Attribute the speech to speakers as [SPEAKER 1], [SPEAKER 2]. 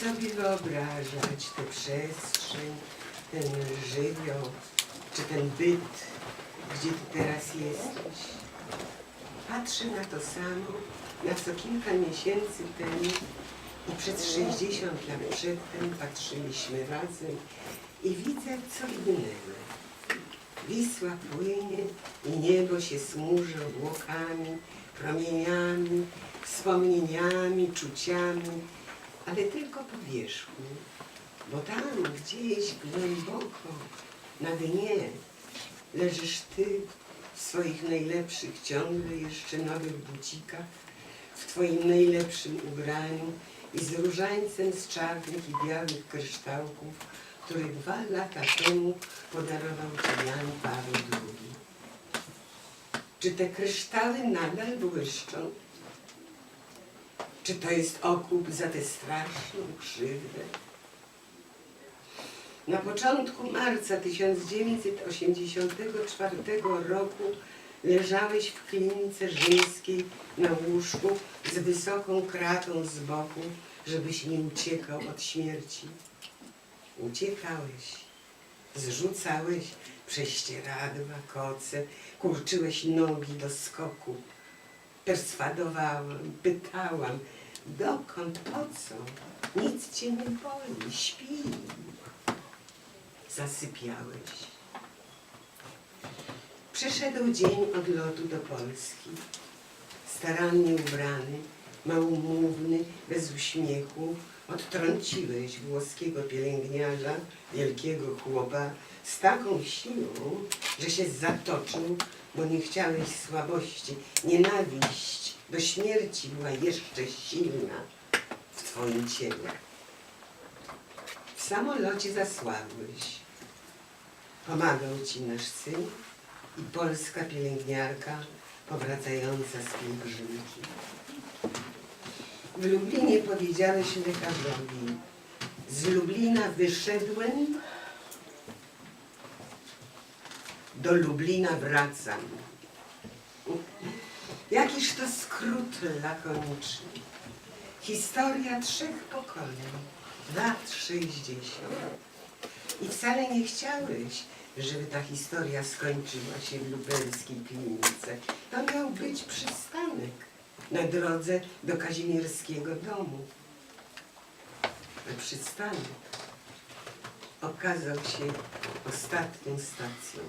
[SPEAKER 1] sobie wyobrażać tę przestrzeń, ten żywioł, czy ten byt, gdzie ty teraz jesteś. Patrzę na to samo, na co kilka miesięcy temu i przez 60 lat przedtem patrzyliśmy razem i widzę co innego. Wisła płynie i niebo się smuży obłokami, promieniami, wspomnieniami, czuciami, ale tylko po wierzchu, bo tam gdzieś głęboko na dnie leżysz ty w swoich najlepszych, ciągle jeszcze nowych bucikach, w twoim najlepszym ubraniu i z różańcem z czarnych i białych kryształków, który dwa lata temu podarował ci Jan Paweł II. Czy te kryształy nadal błyszczą? Czy to jest okup za tę straszną krzywdę? Na początku marca 1984 roku leżałeś w klinice rzymskiej na łóżku z wysoką kratą z boku, żebyś nie uciekał od śmierci. Uciekałeś, zrzucałeś prześcieradła, koce, kurczyłeś nogi do skoku. Perswadowałam, pytałam, dokąd, po co? Nic cię nie boli, śpi. Zasypiałeś. Przeszedł dzień odlotu do Polski. Starannie ubrany, małomówny, bez uśmiechu, odtrąciłeś włoskiego pielęgniarza, wielkiego chłopa, z taką siłą, że się zatoczył, bo nie chciałeś słabości. Nienawiść do śmierci była jeszcze silna w twoim ciele. W samolocie zasłabłeś. Pomagał ci nasz syn i polska pielęgniarka powracająca z pielgrzymki. W Lublinie powiedziałeś lekarzowi, z Lublina wyszedłem, do Lublina wracam. Jakiż to skrót lakoniczny. Historia trzech pokoleń, lat 60. I wcale nie chciałeś, żeby ta historia skończyła się w lubelskiej klinice. To miał być przystanek na drodze do kazimierskiego domu. A przystanek okazał się ostatnią stacją.